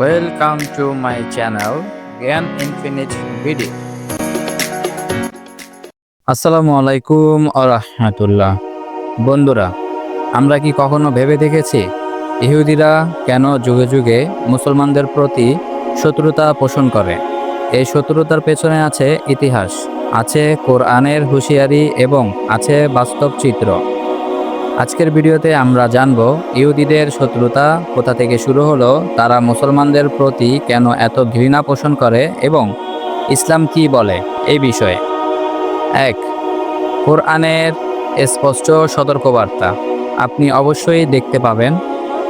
Welcome to my channel Gyan infinite video আসসালামু আলাইকুম আরহামতুল্লাহ। বন্ধুরা, আমরা কি কখনো ভেবে দেখেছি ইহুদিরা কেন যুগে যুগে মুসলমানদের প্রতি শত্রুতা পোষণ করে? এই শত্রুতার পেছনে আছে ইতিহাস, আছে কোরআনের হুঁশিয়ারি এবং আছে বাস্তব চিত্র। আজকের ভিডিওতে আমরা জানব, ইহুদিদের শত্রুতা কোথা থেকে শুরু হলো, তারা মুসলমানদের প্রতি কেন এত ঘৃণা পোষণ করে এবং ইসলাম কি বলে এই বিষয়ে। এক, কোরআনের স্পষ্ট সতর্কবার্তা। আপনি অবশ্যই দেখতে পাবেন,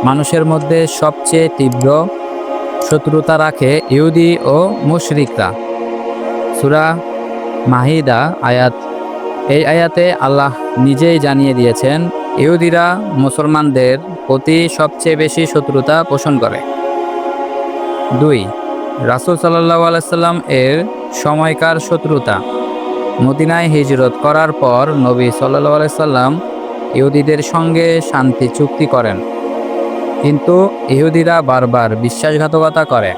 মানুষের মধ্যে সবচেয়ে তীব্র শত্রুতা রাখে ইহুদি ও মুশরিকরা। সুরা মাহিদা আয়াত, এই আয়াতে আল্লাহ নিজেই জানিয়ে দিয়েছেন ইহুদিরা মুসলমানদের প্রতি সবচেয়ে বেশি শত্রুতা পোষণ করে। দুই, রাসুল সাল্লাহ আলাইসাল্লাম এর সময়কার শত্রুতা। মদিনায় হিজরত করার পর নবী সাল্লাহ আলাইসাল্লাম ইহুদিদের সঙ্গে শান্তি চুক্তি করেন। কিন্তু ইহুদিরা বারবার বিশ্বাসঘাতকতা করে।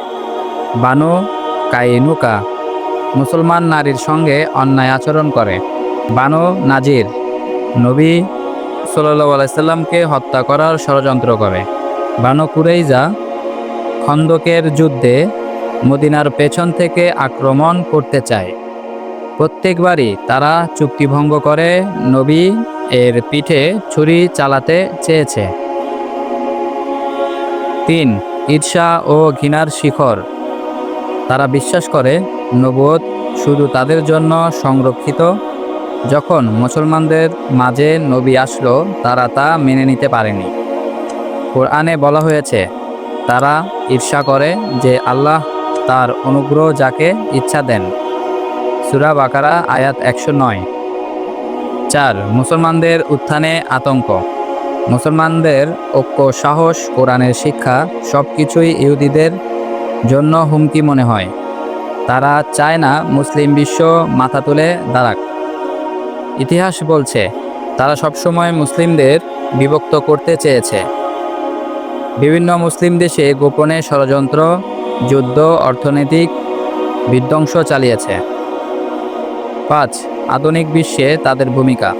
বানু কাইনুকা মুসলমান নারীর সঙ্গে অন্যায় আচরণ করে। বানু নাজির, নবী সাল্লাহ আলাইসাল্লামকে হত্যা করার ষড়যন্ত্র করে। বানু কুরেইজা খন্দকের যুদ্ধে মদিনার পেছন থেকে আক্রমণ করতে চায়। প্রত্যেকবারই তারা চুক্তিভঙ্গ করে, নবী এর পিঠে ছুরি চালাতে চেয়েছে। তিন, ঈর্ষা ও ঘৃণার শিখর। তারা বিশ্বাস করে নবোধ শুধু তাদের জন্য সংরক্ষিত যখন মুসলমানদের মাঝে নবী আসলো, তারা তা মেনে নিতে পারেনি। কোরআনে বলা হয়েছে, তারা ঈর্ষা করে যে আল্লাহ তার অনুগ্রহ যাকে ইচ্ছা দেন। সুরা বাকারা, আয়াত একশো নয়। চার, মুসলমানদের উত্থানে আতঙ্ক। মুসলমানদের ঐক্য, সাহস, কোরআনের শিক্ষা সব কিছুই ইহুদিদের জন্য হুমকি মনে হয়। তারা চায় না মুসলিম বিশ্ব মাথা তুলে দাঁড়াক। ইতিহাস বলছে, তারা সবসময় মুসলিমদের বিভক্ত করতে চেয়েছে। বিভিন্ন মুসলিম দেশে গোপনে ষড়যন্ত্র, যুদ্ধ, অর্থনৈতিক বিধ্বংস চালিয়েছে। পাঁচ, আধুনিক বিশ্বে তাদের ভূমিকা।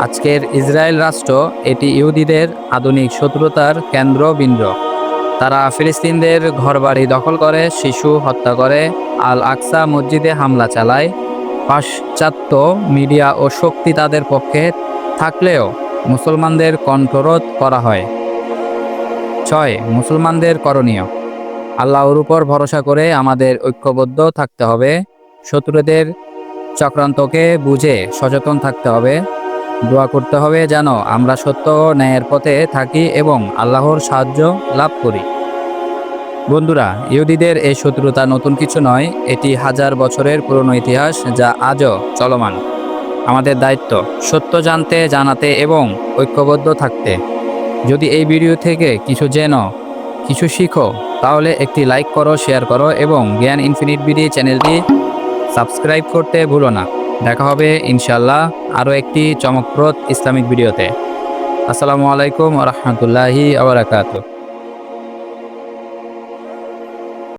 আজকের ইসরায়েল রাষ্ট্র এটি ইহুদিদের আধুনিক শত্রুতার কেন্দ্রবিন্দু। তারা ফিলিস্তিনদের ঘরবাড়ি দখল করে, শিশু হত্যা করে আল আকসা মসজিদে হামলা চালায় পাশ্চাত্য মিডিয়া ও শক্তি তাদের পক্ষে থাকলেও মুসলমানদের কণ্ঠরোধ করা হয়। ছয়, মুসলমানদের করণীয়। আল্লাহর উপর ভরসা করে আমাদের ঐক্যবদ্ধ থাকতে হবে। শত্রুদের চক্রান্তকে বুঝে সচেতন থাকতে হবে। দোয়া করতে হবে যেন আমরা সত্য ন্যায়ের পথে থাকি এবং আল্লাহর সাহায্য লাভ করি। বন্ধুরা, ইহুদিদের এই শত্রুতা নতুন কিছু নয়, এটি হাজার বছরের পুরনো ইতিহাস যা আজও চলমান। আমাদের দায়িত্ব সত্য জানতে, জানাতে এবং ঐক্যবদ্ধ থাকতে। যদি এই ভিডিও থেকে কিছু জেনো, কিছু শিখো, তাহলে একটি লাইক করো, শেয়ার করো এবং জ্ঞান ইনফিনিট বিডি চ্যানেলটি সাবস্ক্রাইব করতে ভুলো না। দেখা হবে ইনশাল্লাহ আরও একটি চমকপ্রদ ইসলামিক ভিডিওতে। আসসালামু আলাইকুম রহমতুল্লাহি আবরাকাতু